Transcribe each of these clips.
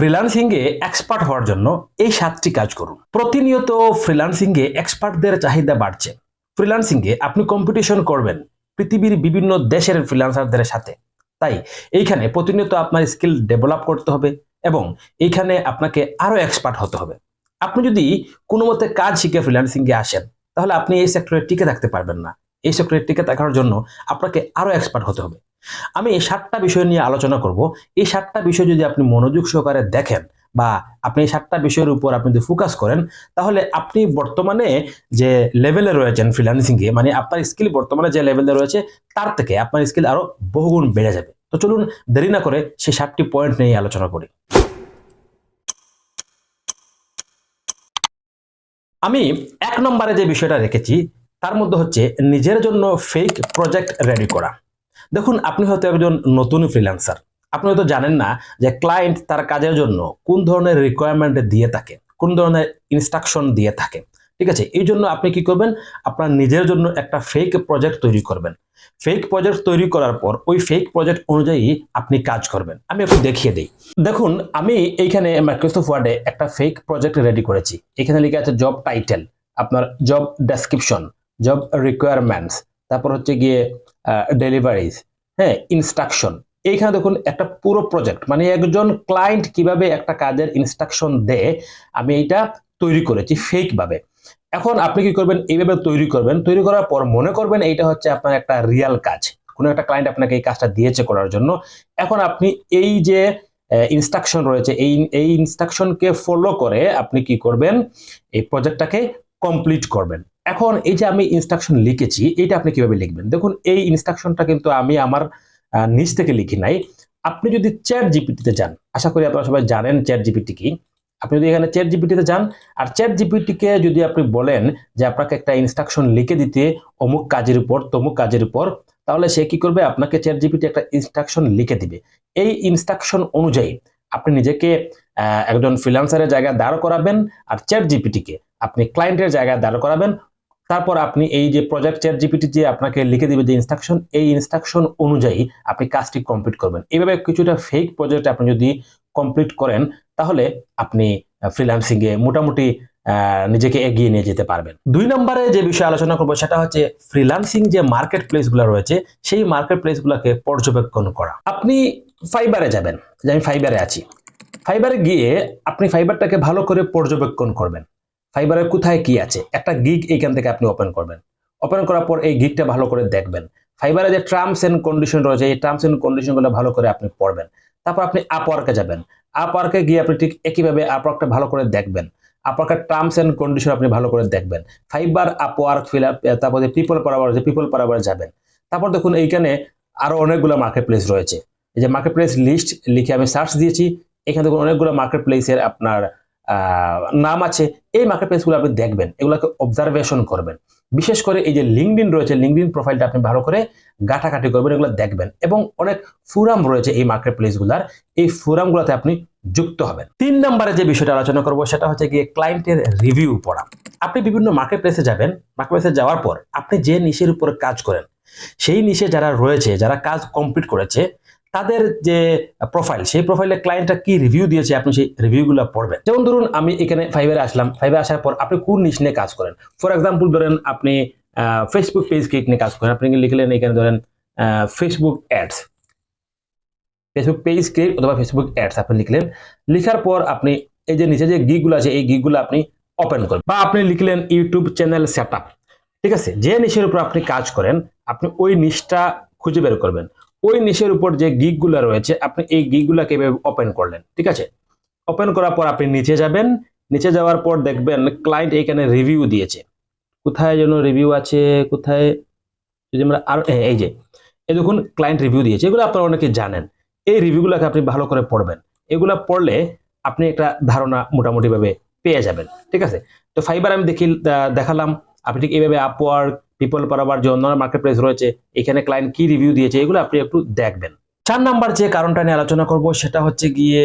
ফ্রিল্যান্সিংয়ে expert হওয়ার জন্য এই সাতটি কাজ করুন। প্রতিনিয়ত ফ্রিল্যান্সিংয়ে এক্সপার্টদের চাহিদা বাড়ছে। ফ্রিল্যান্সিংয়ে আপনি কম্পিটিশন করবেন পৃথিবীর বিভিন্ন দেশের ফ্রিল্যান্সারদের সাথে। তাই এইখানে প্রতিনিয়ত আপনার স্কিল ডেভেলপ করতে হবে এবং এইখানে আপনাকে আরও এক্সপার্ট হতে হবে। আপনি যদি কোনো মতে কাজ শিখে ফ্রিল্যান্সিংয়ে আসেন, তাহলে আপনি এই সেক্টরে টিকে থাকতে পারবেন না। এই সেক্টরে টিকে থাকার জন্য আপনাকে আরও এক্সপার্ট হতে হবে। আমি এই সাতটা বিষয় নিয়ে আলোচনা করব। এই সাতটা বিষয় যদি আপনি মনোযোগ সহকারে দেখেন বা আপনি এই সাতটা বিষয়ের উপর আপনি যদি ফোকাস করেন, তাহলে আপনি বর্তমানে যে লেভেলে রয়েছেন ফ্রিল্যান্সিং এ মানে আপনার স্কিল বর্তমানে যে লেভেলে রয়েছে, তার থেকে আপনার স্কিল আরও বহুগুণ বেড়ে যাবে। তো চলুন দেরি না করে সেই সাতটি পয়েন্ট নিয়ে আলোচনা করি। আমি এক নম্বরে যে বিষয়টা রেখেছি, তার মধ্যে হচ্ছে নিজের জন্য ফেক প্রজেক্ট রেডি করা। দেখুন, আপনি হয়তো একজন নতুন ফ্রিল্যান্সার আপনি হয়তো জানেন না যে ক্লায়েন্ট তার কাজের জন্য কোন ধরনের রিকোয়ারমেন্ট দিয়ে থাকে, কোন ধরনের ইনস্ট্রাকশন দিয়ে থাকে। ঠিক আছে? এই জন্য আপনি কি করবেন? আপনার নিজের জন্য একটা ফেক প্রজেক্ট তৈরি করবেন। ফেক প্রজেক্ট তৈরি করার পর ওই ফেক প্রজেক্ট অনুযায়ী আপনি কাজ করবেন। আমি একটু দেখিয়ে দিই। দেখুন, আমি এইখানে মাইক্রোসফট ওয়ার্ডে একটা ফেক প্রজেক্ট রেডি করেছি। এখানে লেখা আছে জব টাইটেল আপনার জব ডেসক্রিপশন জব রিকোয়ারমেন্টস তারপর হচ্ছে গিয়ে ডেলিভারিজ হ্যাঁ ইনস্ট্রাকশন এইখানে দেখুন একটা পুরো প্রজেক্ট মানে একজন ক্লায়েন্ট কীভাবে একটা কাজের ইনস্ট্রাকশন দেয়, আমি এইটা তৈরি করেছি ফেক ভাবে। এখন আপনি কি করবেন? এইভাবে তৈরি করবেন। তৈরি করার পর মনে করবেন এইটা হচ্ছে আপনার একটা রিয়াল কাজ। কোনো একটা ক্লায়েন্ট আপনাকে এই কাজটা দিয়েছে করার জন্য। এখন আপনি এই যে ইনস্ট্রাকশন রয়েছে, এই এই ইনস্ট্রাকশনকে ফলো করে আপনি কি করবেন? এই প্রজেক্টটাকে কমপ্লিট করবেন। এখন এই যে আমি ইনস্ট্রাকশন লিখেছি এটা আপনি কীভাবে লিখবেন? দেখুন, এই ইনস্ট্রাকশনটা কিন্তু আমি আমার নিজ থেকে লিখি নাই। আপনি যদি চ্যাট জিপিটিতে যান, আশা করি আপনারা সবাই জানেন চ্যাট জিপিটি কি। আপনি যদি এখানে চ্যাট জিপিটিতে যান, আর চ্যাট জিপিটিকে যদি আপনি বলেন যে আপনাকে একটা ইনস্ট্রাকশন লিখে দিতে অমুক কাজের উপর, তমুক কাজের উপর, তাহলে সে কি করবে? আপনাকে চ্যাট জিপিটি একটা ইনস্ট্রাকশন লিখে দিবে। এই ইনস্ট্রাকশন অনুযায়ী আপনি নিজেকে একজন ফ্রিল্যান্সারের জায়গায় দাঁড় করাবেন, আর চ্যাট জিপিটিকে আপনি ক্লায়েন্টের জায়গায় দাঁড় করাবেন। তারপর আপনি এই যে প্রজেক্ট চ্যাট জিপিটি যে আপনাকে লিখে দিবে যে ইনস্ট্রাকশন এই ইনস্ট্রাকশন অনুযায়ী আপনি কাজটি কমপ্লিট করবেন। এইভাবে কিছুটা ফেক প্রজেক্ট আপনি যদি কমপ্লিট করেন, তাহলে আপনি ফ্রিল্যান্সিং এ মোটামুটি নিজেকে এগিয়ে নিয়ে যেতে পারবেন। দুই নম্বরে যে বিষয়ে আলোচনা করব, সেটা হচ্ছে ফ্রিল্যান্সিং যে মার্কেট প্লেসগুলো রয়েছে, সেই মার্কেট প্লেস গুলোকে পর্যবেক্ষণ করা। আপনি ফাইবারে যাবেন, যে আমি ফাইবারে আছি। ফাইবারে গিয়ে আপনি ফাইবারটাকে ভালো করে পর্যবেক্ষণ করবেন। ফাইবারের কোথায় কি আছে? একটা গিগ এইখান থেকে আপনি ওপেন করবেন। ওপেন করার পর এই গিগটা ভালো করে দেখবেন। ফাইবারে যে টার্মস এন্ড কন্ডিশন রয়েছে, এই টার্মস এন্ড কন্ডিশনগুলো ভালো করে আপনি পড়বেন। তারপর আপনি আপওয়ার্কে যাবেন। আপওয়ার্কে গিয়ে আপনি ঠিক একইভাবে আপওয়ার্কটা ভালো করে দেখবেন। আপওয়ার্কের টার্মস এন্ড কন্ডিশন আপনি ভালো করে দেখবেন। ফাইবার আপওয়ার্ক ফিল আপ তারপর পিপল পারাবার যে পিপল পারাবার যাবেন। তারপর দেখুন এইখানে আরও অনেকগুলো মার্কেট প্লেস রয়েছে। এই যে মার্কেট প্লেস লিস্ট লিখে আমি সার্চ দিয়েছি। এখানে দেখুন অনেকগুলো মার্কেট প্লেসের আপনার নাম আছে, এই মার্কেট প্লেসগুলো আপনি দেখবেন, এগুলোকে অবজারভেশন করবেন। বিশেষ করে এই যে লিঙ্কডিন রয়েছে লিঙ্কডিন প্রোফাইলটা আপনি ভালো করে গাটাঘাটি করবেন, এগুলো দেখবেন এবং অনেক ফোরাম রয়েছে এই মার্কেট প্লেসগুলোর এই ফোরামগুলোতে আপনি যুক্ত হবেন। তিন নম্বরে যে বিষয়টা আলোচনা করব, সেটা হচ্ছে গিয়ে ক্লায়েন্টের রিভিউ পড়া। আপনি বিভিন্ন মার্কেট প্লেসে যাবেন মার্কেট প্লেসে যাওয়ার পর আপনি যে নিশের উপরে কাজ করেন, সেই নিশে যারা রয়েছে, যারা কাজ কমপ্লিট করেছে তাদের যে প্রোফাইল সেই প্রোফাইলে ক্লায়েন্টটা কি রিভিউ দিয়েছে আপনি সেই রিভিউগুলো পড়বেন। যেমন ধরুন আমি এখানে ফাইবারে আসলাম ফাইবারে আসার পর আপনি কোন নিশ নিয়ে কাজ করেন? ফর এক্সাম্পল ধরেন আপনি ফেসবুক পেজ ক্রিয়েট নিয়ে কাজ করেন। আপনি লিখলেন এখানে ধরেন Facebook ads Facebook page create অথবা ফেসবুক অ্যাডস আপনি লিখলেন। লিখার পর আপনি এই যে নিচে যে গিগুলো আছে, এই গিগুলো আপনি ওপেন করেন বা আপনি লিখলেন ইউটিউব চ্যানেল সেট ঠিক আছে? যে নিশের উপর আপনি কাজ করেন, আপনি ওই নিশটা খুঁজে বের করবেন। ওই নিশের উপর যে গিগগুলো রয়েছে আপনি এই গিগগুলোকে এভাবে ওপেন করলেন ঠিক আছে? ওপেন করার পর আপনি নিচে যাবেন নিচে যাওয়ার পর দেখবেন ক্লায়েন্ট এখানে রিভিউ দিয়েছে। কোথায় যেন রিভিউ আছে কোথায়? যদি আমরা আর হ্যাঁ, এই যে এই দেখুন ক্লায়েন্ট রিভিউ দিয়েছে এগুলো আপনারা অনেকে জানেন। এই রিভিউগুলোকে আপনি ভালো করে পড়বেন। এগুলো পড়লে আপনি একটা ধারণা মোটামুটিভাবে পেয়ে যাবেন ঠিক আছে? তো ফাইবার আমি দেখি দেখালাম আপনি ঠিক এইভাবে আপওয়ার্ক পিপল পারাবার যে অন্যান্য মার্কেট প্লেস রয়েছে, এখানে ক্লায়েন্ট কি রিভিউ দিয়েছে, এগুলো আপনি একটু দেখবেন। চার নাম্বার যে কারণটা নিয়ে আলোচনা করব, সেটা হচ্ছে গিয়ে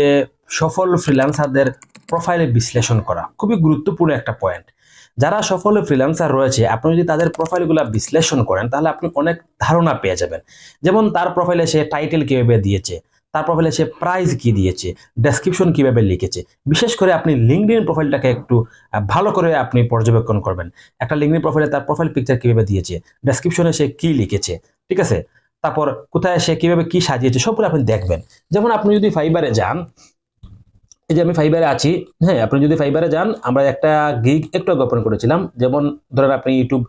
সফল ফ্রিল্যান্সারদের প্রোফাইলে বিশ্লেষণ করা। খুবই গুরুত্বপূর্ণ একটা পয়েন্ট যারা সফল ফ্রিল্যান্সার রয়েছে, আপনি যদি তাদের প্রোফাইলগুলো বিশ্লেষণ করেন, তাহলে আপনি অনেক ধারণা পেয়ে যাবেন। যেমন তার প্রোফাইলে সে টাইটেল কীভাবে দিয়েছে তার প্রোফাইলে সে প্রাইস কি দিয়েছে ডেসক্রিপশন কীভাবে লিখেছে। বিশেষ করে আপনি লিঙ্কডিন প্রোফাইলটাকে একটু ভালো করে আপনি পর্যবেক্ষণ করবেন। একটা লিঙ্কডিন প্রোফাইলে তার প্রোফাইল পিকচার কীভাবে দিয়েছে ডেসক্রিপশনে সে কি লিখেছে, ঠিক আছে? তারপর কোথায় সে কীভাবে কি সাজিয়েছে, সবগুলো আপনি দেখবেন। যেমন আপনি যদি ফাইবারে যান, এই যে আমি ফাইবারে আছি হ্যাঁ আপনি যদি ফাইবারে যান, আমরা একটা গিগ একটু আগে ওপেন করেছিলাম। যেমন ধরেন আপনি ইউটিউব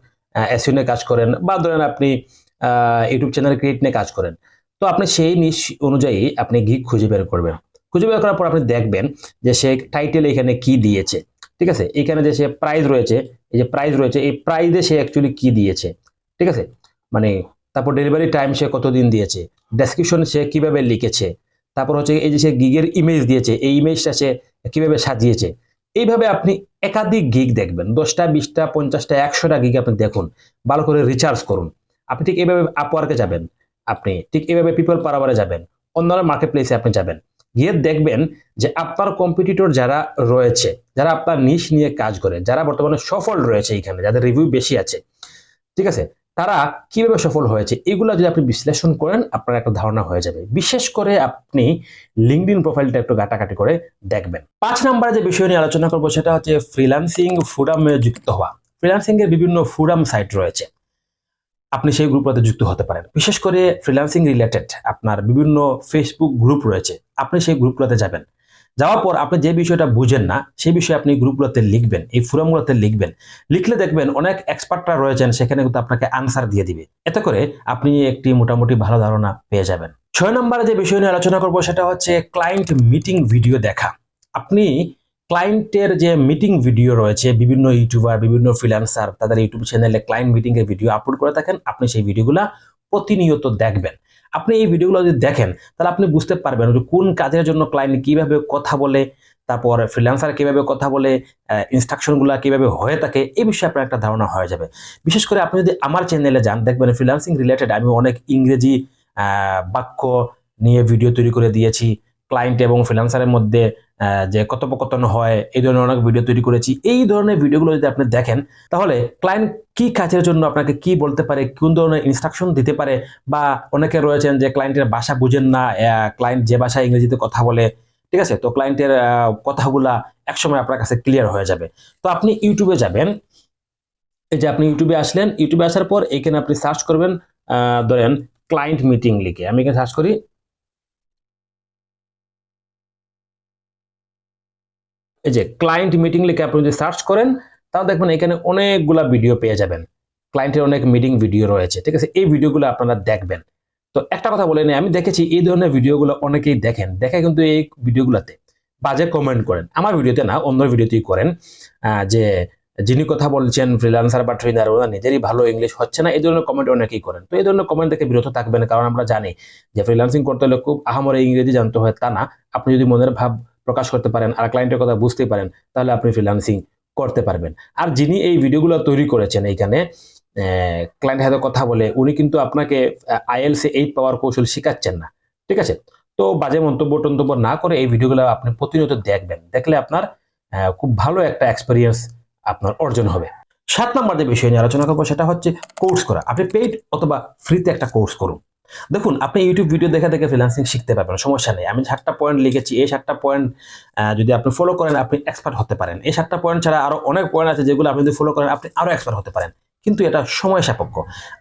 এসিও কাজ করেন, বা ধরেন আপনি ইউটিউব চ্যানেল ক্রিয়েট নিয়ে কাজ করেন। তো আপনি সেই নিশ অনুযায়ী আপনি গিগ খুঁজে বের করবেন। খুঁজে বের করার পর আপনি দেখবেন যে সে টাইটেল এখানে কি দিয়েছে। ঠিক আছে? এখানে যে সে প্রাইস রয়েছে, এই যে প্রাইস রয়েছে, এই প্রাইজে সে অ্যাকচুয়ালি কি দিয়েছে। ঠিক আছে? মানে তারপর ডেলিভারি টাইম সে কতদিন দিয়েছে? ডেসক্রিপশন সে কীভাবে লিখেছে? তারপর হচ্ছে এই যে সে গিগের ইমেজ দিয়েছে, এই ইমেজটা সে কীভাবে সাজিয়েছে? এইভাবে আপনি একাধিক গিগ দেখবেন। দশটা, বিশটা, পঞ্চাশটা, একশোটা গিগ আপনি দেখুন। ভালো করে রিচার্জ করুন। আপনি ঠিক এইভাবে আপওয়ার্কে যাবেন। আপনি ঠিক এভাবে পিপল পারাবারে যাবেন। অন্যান্য মার্কেট প্লেসে আপনি যাবেন। গিয়ে দেখবেন যে আপনার কম্পিটিটর যারা রয়েছে, যারা আপনার নিশ নিয়ে কাজ করে, যারা বর্তমানে সফল রয়েছে এখানে, যাদের রিভিউ বেশি আছে, ঠিক আছে? তারা কীভাবে সফল হয়েছে, এগুলো যদি আপনি বিশ্লেষণ করেন, আপনার একটা ধারণা হয়ে যাবে। বিশেষ করে আপনি লিঙ্কডিন প্রোফাইলটা একটু ঘাটাঘাটি করে দেখবেন। পাঁচ নম্বরে যে বিষয় নিয়ে আলোচনা করব, সেটা হচ্ছে ফ্রিল্যান্সিং ফোরামে যুক্ত হওয়া। ফ্রিল্যান্সিং এর বিভিন্ন ফোরাম সাইট রয়েছে। আপনি সেই গ্রুপগুলোতে যুক্ত হতে পারেন। বিশেষ করে ফ্রিল্যান্সিং রিলেটেড আপনার বিভিন্ন ফেসবুক গ্রুপ রয়েছে, আপনি সেই গ্রুপগুলোতে যাবেন। যাওয়ার পর আপনি যে বিষয়টা বুঝেন না, সেই বিষয়ে আপনি গ্রুপগুলোতে লিখবেন, এই ফোরামগুলোতে লিখবেন। লিখলে দেখবেন অনেক এক্সপার্টরা রয়েছেন, সেখানে কিন্তু আপনাকে আনসার দিয়ে দিবে। এতে করে আপনি একটি মোটামুটি ভালো ধারণা পেয়ে যাবেন। ছয় নম্বরে যে বিষয় নিয়ে আলোচনা করব সেটা হচ্ছে ক্লায়েন্ট মিটিং ভিডিও দেখা। আপনি ক্লায়েন্টের যে মিটিং ভিডিও রয়েছে, বিভিন্ন ইউটিউবার বিভিন্ন ফ্রিল্যান্সার তাদের ইউটিউব চ্যানেলে ক্লায়েন্ট মিটিং এর ভিডিও আপলোড করে থাকেন। আপনি সেই ভিডিওগুলো প্রতিনিয়ত দেখবেন। আপনি এই ভিডিওগুলো যদি দেখেন, তাহলে আপনি বুঝতে পারবেন যে কোন কাজের জন্য ক্লায়েন্ট কীভাবে কথা বলে, তারপর ফ্রিল্যান্সার কীভাবে কথা বলে ইনস্ট্রাকশনগুলো কীভাবে হয়ে থাকে এই বিষয়ে আপনার একটা ধারণা হয়ে যাবে। বিশেষ করে আপনি যদি আমার চ্যানেলে যান, দেখবেন ফ্রিল্যান্সিং রিলেটেড আমি অনেক ইংরেজি বাক্য নিয়ে ভিডিও তৈরি করে দিয়েছি। ক্লায়েন্ট এবং ফ্রিল্যান্সারের মধ্যে যে কথোপকথন হয়, এই ধরনের অনেক ভিডিও তৈরি করেছি। এই ধরনের ভিডিওগুলো যদি আপনি দেখেন, তাহলে ক্লায়েন্ট কি কাজের জন্য আপনাকে কি বলতে পারে, কোন ধরনের ইনস্ট্রাকশন দিতে পারে, বা অনেকে রয়েছেন যে ক্লায়েন্টের ভাষা বুঝেন না ক্লায়েন্ট যে ভাষায় ইংরেজিতে কথা বলে, ঠিক আছে? তো ক্লায়েন্টের কথাগুলা একসময় আপনার কাছে ক্লিয়ার হয়ে যাবে। তো আপনি ইউটিউবে যাবেন। এই যে আপনি ইউটিউবে আসলেন ইউটিউবে আসার পর এখানে আপনি সার্চ করবেন ধরেন ক্লায়েন্ট মিটিং লিখে। আমি এখানে সার্চ করি এই যে ক্লায়েন্ট মিটিং লিখে আপনি যদি সার্চ করেন তাহলে দেখবেন এখানে অনেকগুলা ভিডিও পেয়ে যাবেন। ক্লায়েন্টের অনেক মিটিং ভিডিও রয়েছে, ঠিক আছে? এই ভিডিওগুলো আপনারা দেখবেন। তো একটা কথা বলে নিই আমি দেখেছি এই ধরনের ভিডিওগুলো অনেকেই দেখেন। দেখে কিন্তু এই ভিডিওগুলোতে বাজে কমেন্ট করেন। আমার ভিডিওতে না, অন্য ভিডিওতেই করেন যে যিনি কথা বলছেন ফ্রিল্যান্সার বা ট্রেনার ওরা নিজেরই ভালো ইংলিশ হচ্ছে না, এই ধরনের কমেন্ট অনেকেই করেন। তো এই ধরনের কমেন্ট থেকে বিরত থাকবেন, কারণ আমরা জানি যে ফ্রিল্যান্সিং করতে হলে খুব আহামরে ইংরেজি জানতে হয়, তা না। আপনি যদি মনের ভাব প্রকাশ করতে পারেন, আর ক্লায়েন্টের কথা বুঝতে পারেন, তাহলে আপনি ফ্রিল্যান্সিং করতে পারবেন। আর যিনি এই ভিডিওগুলো তৈরি করেছেন এইখানে ক্লায়েন্ট হাতে কথা বলে, উনি কিন্তু আপনাকে আইএলসি এইট পাওয়ার কৌশল শেখাচ্ছেন না, ঠিক আছে? তো বাজে মন্তব্য টন্তব্য না করে এই ভিডিওগুলো আপনি প্রতিনিয়ত দেখবেন, দেখলে আপনার খুব ভালো একটা এক্সপিরিয়েন্স আপনার অর্জন হবে। সাত নম্বর যে বিষয় নিয়ে আলোচনা করব সেটা হচ্ছে কোর্স করা। আপনি পেইড অথবা ফ্রিতে একটা কোর্স করুন। দেখুন, আপনি ইউটিউব ভিডিও দেখে দেখে ফ্রিল্যান্সিং শিখতে পারবেন, সমস্যা নেই। আমি সাতটা পয়েন্ট লিখেছি, এই সাতটা পয়েন্ট যদি আপনি ফলো করেন, আপনি এক্সপার্ট হতে পারেন। এই সাতটা পয়েন্ট ছাড়া আরও অনেক পয়েন্ট আছে যেগুলো আপনি যদি ফলো করেন, আপনি আরও এক্সপার্ট হতে পারেন। কিন্তু এটা সময় সাপেক্ষ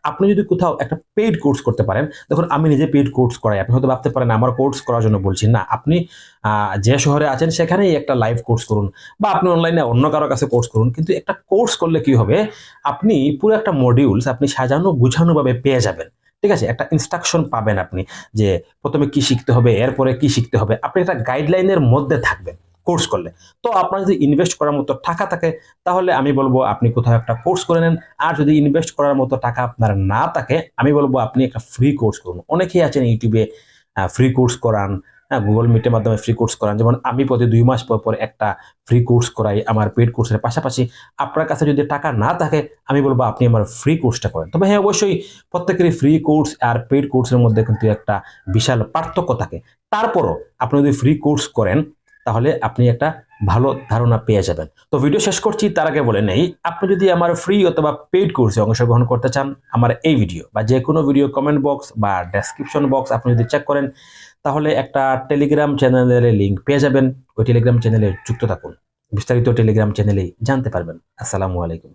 আপনি যদি কোথাও একটা পেইড কোর্স করতে পারেন, দেখুন, আমি নিজে পেইড কোর্স করাই। আপনি হয়তো ভাবতে পারেন, আমার কোর্স করার জন্য বলছি। না, আপনি যে শহরে আছেন, সেখানেই একটা লাইভ কোর্স করুন। বা আপনি অনলাইনে অন্য কারও কাছে কোর্স করুন। কিন্তু একটা কোর্স করলে কি হবে? আপনি পুরো একটা মডিউলস আপনি সাজানো গুছানো ভাবে পেয়ে যাবেন। ঠিক আছে? একটা ইনস্ট্রাকশন পাবেন আপনি যে প্রথমে কি শিখতে হবে, এরপরে কি শিখতে হবে। আপনি একটা গাইডলাইনের মধ্যে থাকবেন কোর্স করলে। তো আপনার যদি ইনভেস্ট করার মতো টাকা থাকে, তাহলে আমি বলব আপনি কোথাও একটা কোর্স করে নেন। আর যদি ইনভেস্ট করার মতো টাকা আপনার না থাকে, আমি বলব আপনি একটা ফ্রি কোর্স করুন। অনেকেই আছেন ইউটিউবে ফ্রি কোর্স করান। হ্যাঁ গুগল মিটের মাধ্যমে ফ্রি কোর্স করান। যেমন আমি প্রতি দুই মাস পর পর একটা ফ্রি কোর্স করাই আমার পেড কোর্সের পাশাপাশি। আপনার কাছে যদি টাকা না থাকে, আমি বলব আপনি আমার ফ্রি কোর্সটা করেন। তবে হ্যাঁ অবশ্যই প্রত্যেকেরই ফ্রি কোর্স আর পেড কোর্সের মধ্যে কিন্তু একটা বিশাল পার্থক্য থাকে। তারপরও আপনি যদি ফ্রি কোর্স করেন, তাহলে আপনি একটা ভালো ধারণা পেয়ে যাবেন। তো ভিডিও শেষ করছি, তার আগে বলে নেই, আপনি যদি আমার ফ্রি অথবা পেইড কোর্সে অংশগ্রহণ করতে চান, আমার এই ভিডিও বা যে কোনো ভিডিও কমেন্ট বক্স বা ডেসক্রিপশন বক্স আপনি যদি চেক করেন, তাহলে একটা টেলিগ্রাম চ্যানেলের লিঙ্ক পেয়ে যাবেন। ওই টেলিগ্রাম চ্যানেলে যুক্ত থাকুন। বিস্তারিত টেলিগ্রাম চ্যানেলেই জানতে পারবেন। আসসালামু আলাইকুম।